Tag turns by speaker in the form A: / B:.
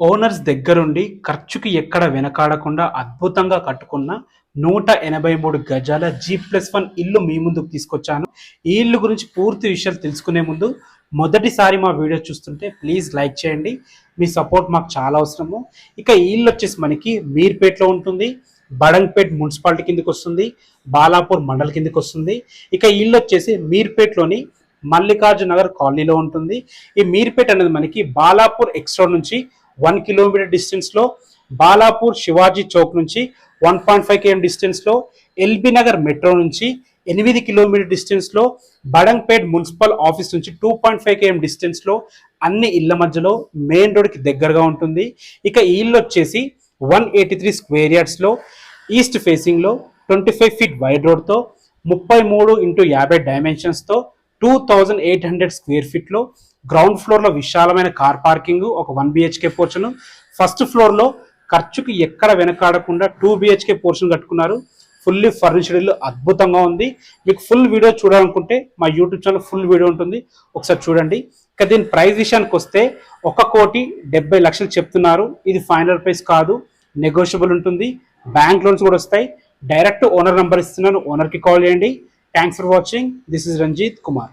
A: Owners దగ్గరుండి ఖర్చుకి ఎక్కడ వెనకాడకుండా అద్భుతంగా కట్టుకున్న నూట ఎనభై మూడు గజాల జీ ప్లస్ వన్ ఇల్లు మీ ముందుకు తీసుకొచ్చాను. ఈ ఇల్లు గురించి పూర్తి విషయాలు తెలుసుకునే ముందు మొదటిసారి మా వీడియో చూస్తుంటే ప్లీజ్ లైక్ చేయండి. మీ సపోర్ట్ మాకు చాలా అవసరము. ఇక ఈ ఇల్లు వచ్చేసి మనకి మీర్పేట్లో ఉంటుంది బడంగ్పేట్ మున్సిపాలిటీ కిందకి వస్తుంది బాలాపూర్ మండల్ కిందకి వస్తుంది. ఇక ఇల్లు వచ్చేసి మీర్పేట్లోని మల్లికార్జునగర్ కాలనీలో ఉంటుంది. ఈ మీర్పేట్ అనేది మనకి బాలాపూర్ ఎక్స్ రోడ్ నుంచి వన్ కిలోమీటర్ డిస్టెన్స్లో బాలాపూర్ శివాజీ చౌక్ నుంచి వన్ పాయింట్ ఫైవ్ కేఎం డిస్టెన్స్లో ఎల్బీ నగర్ మెట్రో నుంచి ఎనిమిది కిలోమీటర్ డిస్టెన్స్లో బడంగ్పేట్ మున్సిపల్ ఆఫీస్ నుంచి టూ పాయింట్ ఫైవ్ కేఎం డిస్టెన్స్లో అన్ని ఇళ్ళ మధ్యలో మెయిన్ రోడ్కి దగ్గరగా ఉంటుంది. ఇక ఈ ఇల్లు వచ్చేసి వన్ ఎయిటీ త్రీ స్క్వేర్ యార్డ్స్లో ఈస్ట్ ఫేసింగ్లో ట్వంటీ ఫైవ్ ఫీట్ వైడ్ రోడ్తో ముప్పై మూడు ఇంటూ యాభై డైమెన్షన్స్తో two thousand eight hundred square ఫీట్లో ground ఫ్లోర్లో విశాలమైన కార్ పార్కింగ్ ఒక వన్ బిహెచ్కే పోర్షన్ ఫస్ట్ ఫ్లోర్లో ఖర్చుకి ఎక్కడ వెనకాడకుండా టూ బిహెచ్కే పోర్షన్ కట్టుకున్నారు. ఫుల్లీ ఫర్నిచర్ ఇల్లు అద్భుతంగా ఉంది. మీకు ఫుల్ వీడియో చూడాలనుకుంటే మా యూట్యూబ్ ఛానల్ ఫుల్ వీడియో ఉంటుంది. ఒకసారి చూడండి. ఇక దీని ప్రైస్ విషయానికి వస్తే ఒక కోటి డెబ్బై లక్షలు చెప్తున్నారు. ఇది ఫైనల్ ప్రైస్ కాదు. నెగోషియబుల్ ఉంటుంది. బ్యాంక్ లోన్స్ కూడా వస్తాయి. డైరెక్ట్ ఓనర్ నంబర్ ఇస్తున్నాను. ఓనర్కి కాల్ చేయండి. Thanks for watching this is Ranjith Kumar